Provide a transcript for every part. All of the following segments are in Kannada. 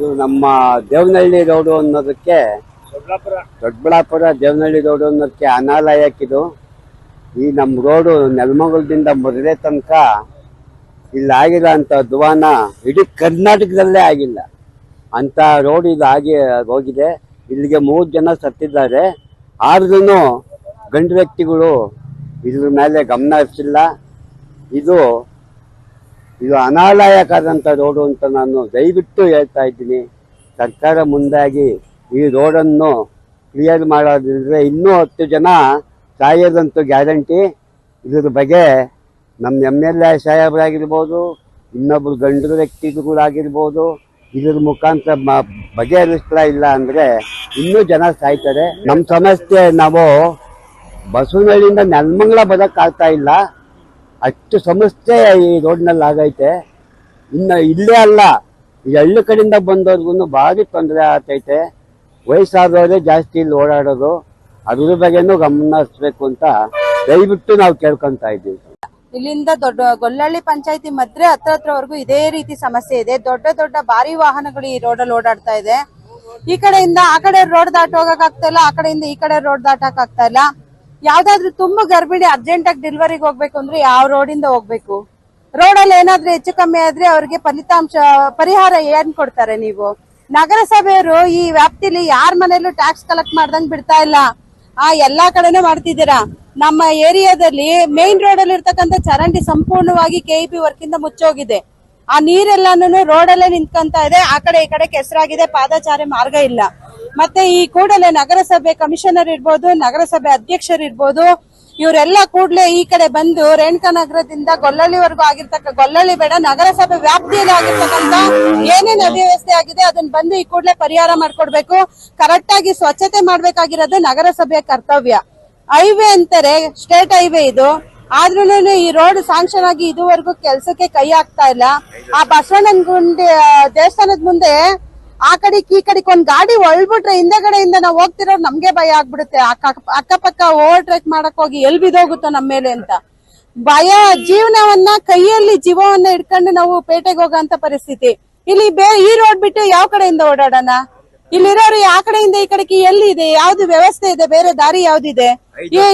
ಇದು ನಮ್ಮ ದೇವನಹಳ್ಳಿ ರೋಡು ಅನ್ನೋದಕ್ಕೆ ದೊಡ್ಡಬಳ್ಳಾಪುರ. ದೇವನಹಳ್ಳಿ ರೋಡು ಅನ್ನೋದಕ್ಕೆ ಅನಾಲಯಕ್ಕಿದು ಈ ನಮ್ಮ ರೋಡು ನೆಲಮಂಗಲದಿಂದ ಮೊದಲೇ ತನಕ ಇಲ್ಲಿ ಅಂತ ದುವಾನ ಇಡೀ ಕರ್ನಾಟಕದಲ್ಲೇ ಆಗಿಲ್ಲ. ಅಂತ ರೋಡ್ ಇದು ಆಗಿ ಹೋಗಿದೆ. ಇಲ್ಲಿಗೆ ಮೂರು ಜನ ಸತ್ತಿದ್ದಾರೆ. ಆದ್ರೂ ಗಂಡು ವ್ಯಕ್ತಿಗಳು ಇದ್ರ ಮೇಲೆ ಗಮನ ಹರಿಸಿಲ್ಲ. ಇದು ಇದು ಅನಾಲಯಕಾದಂಥ ರೋಡು ಅಂತ ನಾನು ದಯವಿಟ್ಟು ಹೇಳ್ತಾ ಇದ್ದೀನಿ. ಸರ್ಕಾರ ಮುಂದಾಗಿ ಈ ರೋಡನ್ನು ಕ್ಲಿಯರ್ ಮಾಡೋದಿದ್ರೆ ಇನ್ನೂ ಹತ್ತು ಜನ ಸಾಯೋದಂತೂ ಗ್ಯಾರಂಟಿ. ಇದ್ರ ಬಗ್ಗೆ ನಮ್ಮ ಎಂ ಎಲ್ ಎ ಸಾಹೇಬರಾಗಿರ್ಬೋದು, ಇನ್ನೊಬ್ರು ಗಂಡು ವ್ಯಕ್ತಿಗಳಾಗಿರ್ಬೋದು ಇದ್ರ ಮುಖಾಂತರ ಮ ಬಗೆಹರಿಸ್ತಾ ಇಲ್ಲ ಅಂದರೆ ಇನ್ನೂ ಜನ ಸಾಯ್ತಾರೆ. ನಮ್ಮ ಸಮಸ್ಯೆ ನಾವು ಬಸವನಹಳ್ಳಿಯಿಂದ ನೆಲಮಂಗ್ಲ ಬರೋಕ್ಕಾಗ್ತಾ ಇಲ್ಲ. ಅಷ್ಟು ಸಮಸ್ಯೆ ಈ ರೋಡ್ನಲ್ಲಿ ಆಗೈತೆ. ಇನ್ನು ಇಲ್ಲೇ ಅಲ್ಲ ಈ ಹಳ್ಳಿ ಕಡೆಯಿಂದ ಬಂದವ್ರಿಗೂ ಭಾರಿ ತೊಂದರೆ ಆಗ್ತೈತೆ. ವಯಸ್ಸಾದವರೇ ಜಾಸ್ತಿ ಇಲ್ಲಿ ಓಡಾಡೋದು, ಅದ್ರ ಬಗ್ಗೆನೂ ಗಮನ ಹರಿಸ್ಬೇಕು ಅಂತ ದಯವಿಟ್ಟು ನಾವು ಕೇಳ್ಕೊಂತ ಇದ್ದೀವಿ. ಇಲ್ಲಿಂದ ದೊಡ್ಡ ಗೊಲ್ಲಹಳ್ಳಿ ಪಂಚಾಯತಿ ಮದ್ರೆ ಹತ್ರ ಹತ್ರವರೆಗೂ ಇದೇ ರೀತಿ ಸಮಸ್ಯೆ ಇದೆ. ದೊಡ್ಡ ದೊಡ್ಡ ಭಾರಿ ವಾಹನಗಳು ಈ ರೋಡಲ್ಲಿ ಓಡಾಡ್ತಾ ಇದೆ. ಈ ಕಡೆಯಿಂದ ಆ ಕಡೆ ರೋಡ್ ದಾಟ ಹೋಗಕ್ ಆಗ್ತಾ ಇಲ್ಲ, ಆ ಕಡೆಯಿಂದ ಈ ಕಡೆ ರೋಡ್ ದಾಟಕ್ ಆಗ್ತಾ ಇಲ್ಲ. ಯಾವ್ದಾದ್ರು ತುಂಬಾ ಗರ್ಭಿಣಿ ಅರ್ಜೆಂಟ್ ಆಗಿ ಡೆಲಿವರಿಗೆ ಹೋಗ್ಬೇಕು ಅಂದ್ರೆ ಯಾವ ರೋಡಿಂದ ಹೋಗ್ಬೇಕು? ರೋಡ್ ಅಲ್ಲಿ ಏನಾದ್ರೂ ಹೆಚ್ಚು ಕಮ್ಮಿ ಆದ್ರೆ ಅವ್ರಿಗೆ ಫಲಿತಾಂಶ, ಪರಿಹಾರ ಏನ್ ಕೊಡ್ತಾರೆ ನೀವು? ನಗರಸಭೆಯವರು ಈ ವ್ಯಾಪ್ತಿಲಿ ಯಾರ ಮನೇಲೂ ಟ್ಯಾಕ್ಸ್ ಕಲೆಕ್ಟ್ ಮಾಡ್ದಂಗ್ ಬಿಡ್ತಾ ಇಲ್ಲ. ಆ ಎಲ್ಲಾ ಕಡೆನೂ ಮಾಡ್ತಿದ್ದೀರಾ? ನಮ್ಮ ಏರಿಯಾದಲ್ಲಿ ಮೇನ್ ರೋಡ್ ಅಲ್ಲಿ ಇರ್ತಕ್ಕಂಥ ಚರಂಡಿ ಸಂಪೂರ್ಣವಾಗಿ ಕೆಇಪಿ ವರ್ಕ್ ಇಂದ ಮುಚ್ಚೋಗಿದೆ. ಆ ನೀರೆಲ್ಲಾನು ರೋಡ್ ಅಲ್ಲೇ ನಿಂತ್ಕೊಂತ ಇದೆ. ಆ ಕಡೆ ಈ ಕಡೆ ಕೆಸರಾಗಿದೆ. ಪಾದಚಾರಿ ಮಾರ್ಗ ಇಲ್ಲ. ಮತ್ತೆ ಈ ಕೂಡಲೇ ನಗರಸಭೆ ಕಮಿಷನರ್ ಇರ್ಬೋದು, ನಗರಸಭೆ ಅಧ್ಯಕ್ಷರು ಇರ್ಬೋದು, ಇವರೆಲ್ಲ ಕೂಡಲೇ ಈ ಕಡೆ ಬಂದು ರೇಣುಕಾ ನಗರದಿಂದ ಗೊಲ್ಲಳ್ಳಿವರೆಗೂ ಆಗಿರ್ತಕ್ಕ, ಗೊಲ್ಲಳ್ಳಿ ಬೇಡ, ನಗರಸಭೆ ವ್ಯಾಪ್ತಿಯಲ್ಲಿ ಆಗಿರ್ತಕ್ಕಂತ ಏನೇನು ಅವ್ಯವಸ್ಥೆ ಆಗಿದೆ ಅದನ್ನ ಬಂದು ಈ ಕೂಡಲೇ ಪರಿಹಾರ ಮಾಡ್ಕೊಡ್ಬೇಕು. ಕರೆಕ್ಟ್ ಆಗಿ ಸ್ವಚ್ಛತೆ ಮಾಡ್ಬೇಕಾಗಿರೋದು ನಗರಸಭೆಯ ಕರ್ತವ್ಯ. ಹೈವೇ ಅಂತಾರೆ, ಸ್ಟೇಟ್ ಹೈವೇ ಇದು. ಆದ್ರೂ ಈ ರೋಡ್ ಸಾಂಕ್ಷನ್ ಆಗಿ ಇದುವರೆಗೂ ಕೆಲ್ಸಕ್ಕೆ ಕೈ ಹಾಕ್ತಾ ಇಲ್ಲ. ಆ ಬಸವಣ್ಣನ ಗುಂಡಿ ದೇವಸ್ಥಾನದ ಮುಂದೆ ಆ ಕಡೆಕ್ ಈ ಕಡೆಕ್ ಒಂದ್ ಗಾಡಿ ಒಳ್ಬಿಟ್ರೆ ಹಿಂದೆಗಡೆಯಿಂದ ನಾವು ಹೋಗ್ತಿರೋ ನಮ್ಗೆ ಭಯ ಆಗ್ಬಿಡುತ್ತೆ. ಅಕ್ಕ ಅಕ್ಕಪಕ್ಕ ಓವರ್ ಟ್ರೆಕ್ ಮಾಡಕ್ ಹೋಗಿ ಎಲ್ ಬಿದೋಗುತ್ತೋ ನಮ್ಮ ಮೇಲೆ ಅಂತ. ಭಯ ಜೀವನವನ್ನ ಕೈಯಲ್ಲಿ ಜೀವವನ್ನ ಇಟ್ಕೊಂಡು ನಾವು ಪೇಟೆಗೆ ಹೋಗೋಂತ ಪರಿಸ್ಥಿತಿ. ಇಲ್ಲಿ ಬೇರೆ ಈ ರೋಡ್ ಬಿಟ್ಟು ಯಾವ ಕಡೆಯಿಂದ ಓಡಾಡೋಣ? ಇಲ್ಲಿರೋರು ಯಾವ ಕಡೆಯಿಂದ ಈ ಕಡೆಗೆ ಎಲ್ಲಿ ಇದೆ? ಯಾವ್ದು ವ್ಯವಸ್ಥೆ ಇದೆ? ಬೇರೆ ದಾರಿ ಯಾವ್ದಿದೆ?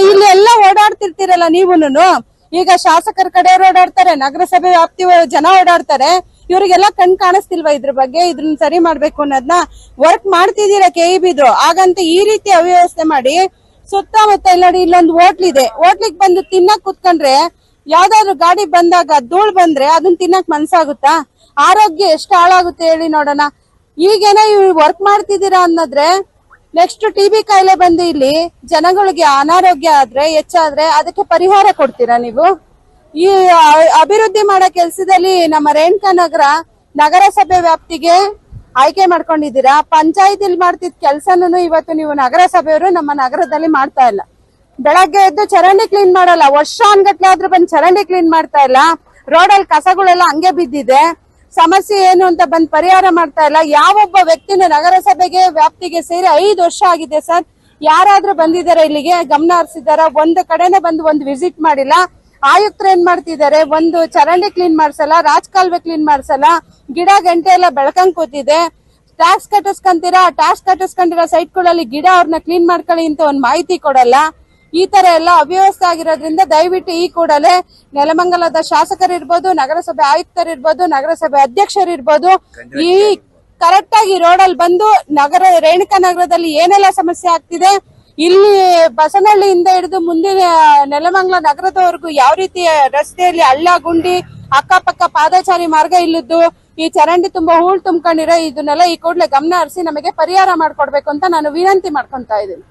ಇಲ್ಲಿ ಎಲ್ಲ ಓಡಾಡ್ತಿರ್ತೀರಲ್ಲ ನೀವುನು ಈಗ ಶಾಸಕರ ಕಡೆ ಓಡಾಡ್ತಾರೆ, ನಗರಸಭೆ ವ್ಯಾಪ್ತಿ ಜನ ಓಡಾಡ್ತಾರೆ, ಇವರಿಗೆಲ್ಲ ಕಣ್ ಕಾಣಿಸ್ತಿಲ್ವಾ ಇದ್ರ ಬಗ್ಗೆ? ಇದನ್ನ ಸರಿ ಮಾಡ್ಬೇಕು ಅನ್ನೋದನ್ನ ವರ್ಕ್ ಮಾಡ್ತಿದ್ದೀರಾ ಕೆ ಬಿದು ಹಾಗಂತ ಈ ರೀತಿ ಅವ್ಯವಸ್ಥೆ ಮಾಡಿ ಸುತ್ತಮುತ್ತ ಇಲ್ಲ ಇಲ್ಲೊಂದು ಹೋಟ್ಲ್ ಇದೆ. ಹೋಟ್ಲಿಗೆ ಬಂದು ತಿನ್ನಕ್ ಕುತ್ಕೊಂಡ್ರೆ ಯಾವ್ದಾದ್ರು ಗಾಡಿ ಬಂದಾಗ ಧೂಳ್ ಬಂದ್ರೆ ಅದನ್ನ ತಿನ್ನಕ್ ಮನ್ಸಾಗುತ್ತಾ? ಆರೋಗ್ಯ ಎಷ್ಟು ಹಾಳಾಗುತ್ತೆ ಹೇಳಿ ನೋಡೋಣ. ಈಗೇನೋ ಇವ್ ವರ್ಕ್ ಮಾಡ್ತಿದ್ದೀರಾ ಅನ್ನೋದ್ರೆ ನೆಕ್ಸ್ಟ್ ಟಿ ಬಿ ಕಾಯಿಲೆ ಬಂದು ಇಲ್ಲಿ ಜನಗಳಿಗೆ ಅನಾರೋಗ್ಯ ಆದ್ರೆ, ಹೆಚ್ಚಾದ್ರೆ ಅದಕ್ಕೆ ಪರಿಹಾರ ಕೊಡ್ತೀರಾ ನೀವು? ಈ ಅಭಿವೃದ್ಧಿ ಮಾಡೋ ಕೆಲಸದಲ್ಲಿ ನಮ್ಮ ರೇಣುಕಾ ನಗರ ನಗರಸಭೆ ವ್ಯಾಪ್ತಿಗೆ ಆಯ್ಕೆ ಮಾಡ್ಕೊಂಡಿದ್ದೀರಾ? ಪಂಚಾಯತಿಲಿ ಮಾಡ್ತಿದ್ ಕೆಲಸನೂ ಇವತ್ತು ನೀವು ನಗರಸಭೆಯವರು ನಮ್ಮ ನಗರದಲ್ಲಿ ಮಾಡ್ತಾ ಇಲ್ಲ. ಬೆಳಗ್ಗೆ ಎದ್ದು ಚರಂಡಿ ಕ್ಲೀನ್ ಮಾಡಲ್ಲ. ವರ್ಷ ಅನ್ಗಟ್ಲೆ ಆದ್ರೂ ಬಂದು ಚರಂಡಿ ಕ್ಲೀನ್ ಮಾಡ್ತಾ ಇಲ್ಲ. ರೋಡಲ್ಲಿ ಕಸಗಳೆಲ್ಲ ಹಂಗೆ ಬಿದ್ದಿದೆ. ಸಮಸ್ಯೆ ಏನು ಅಂತ ಬಂದ್ ಪರಿಹಾರ ಮಾಡ್ತಾ ಇಲ್ಲ. ಯಾವೊಬ್ಬ ವ್ಯಕ್ತಿನೂ ನಗರಸಭೆಗೆ ವ್ಯಾಪ್ತಿಗೆ ಸೇರಿ ಐದು ವರ್ಷ ಆಗಿದೆ ಸರ್. ಯಾರಾದ್ರೂ ಬಂದಿದ್ದಾರೆ ಇಲ್ಲಿಗೆ, ಗಮನ ಹರಿಸಿದಾರ ಒಂದು ಕಡೆನೆ ಬಂದು ಒಂದು ವಿಸಿಟ್ ಮಾಡಿಲ್ಲ. ಆಯುಕ್ತರು ಏನ್ ಮಾಡ್ತಿದ್ದಾರೆ? ಒಂದು ಚರಂಡಿ ಕ್ಲೀನ್ ಮಾಡ್ಸಲ್ಲ ರಾಜಕಾಲುವೆ ಕ್ಲೀನ್ ಮಾಡ್ಸಲ್ಲ, ಗಿಡ ಗಂಟೆ ಎಲ್ಲ ಬೆಳಕಂಗ್ ಕೂತಿದೆ. ಟ್ಯಾಕ್ಸ್ ಕಟ್ಟಿಸ್ಕೊಂತೀರಾ? ಟ್ಯಾಕ್ಸ್ ಕಟ್ಟಿಸ್ಕೊಂಡಿರೋ ಸೈಟ್ಗಳಲ್ಲಿ ಗಿಡ ಅವ್ರನ್ನ ಕ್ಲೀನ್ ಮಾಡ್ಕೊಳ್ಳಿ ಅಂತ ಒಂದು ಮಾಹಿತಿ ಕೊಡಲ್ಲ. ಈ ತರ ಎಲ್ಲ ಅವ್ಯವಸ್ಥೆ ಆಗಿರೋದ್ರಿಂದ ದಯವಿಟ್ಟು ಈ ಕೂಡಲೇ ನೆಲಮಂಗಲದ ಶಾಸಕರಿರ್ಬೋದು, ನಗರಸಭೆ ಆಯುಕ್ತರಿರ್ಬೋದು, ನಗರಸಭೆ ಅಧ್ಯಕ್ಷರಿರ್ಬೋದು, ಈ ಕರೆಕ್ಟ್ ಆಗಿ ರೋಡಲ್ಲಿ ಬಂದು ನಗರ, ರೇಣುಕಾ ನಗರದಲ್ಲಿ ಏನೆಲ್ಲ ಸಮಸ್ಯೆ ಆಗ್ತಿದೆ, ಇಲ್ಲಿ ಬಸನಹಳ್ಳಿಯಿಂದ ಹಿಡಿದು ಮುಂದಿನ ನೆಲಮಂಗಲ ನಗರದವರೆಗೂ ಯಾವ ರೀತಿ ರಸ್ತೆಯಲ್ಲಿ ಹಳ್ಳ, ಗುಂಡಿ, ಅಕ್ಕಪಕ್ಕ ಪಾದಚಾರಿ ಮಾರ್ಗ ಇಲ್ಲದ್ದು, ಈ ಚರಂಡಿ ತುಂಬಾ ಹೂಳ್ ತುಂಬ್ಕೊಂಡಿರೋ ಇದನ್ನೆಲ್ಲ ಈ ಕೂಡಲೇ ಗಮನ ಹರಿಸಿ ನಮಗೆ ಪರಿಹಾರ ಮಾಡ್ಕೊಡ್ಬೇಕು ಅಂತ ನಾನು ವಿನಂತಿ ಮಾಡ್ಕೊಂತ ಇದ್ದೀನಿ.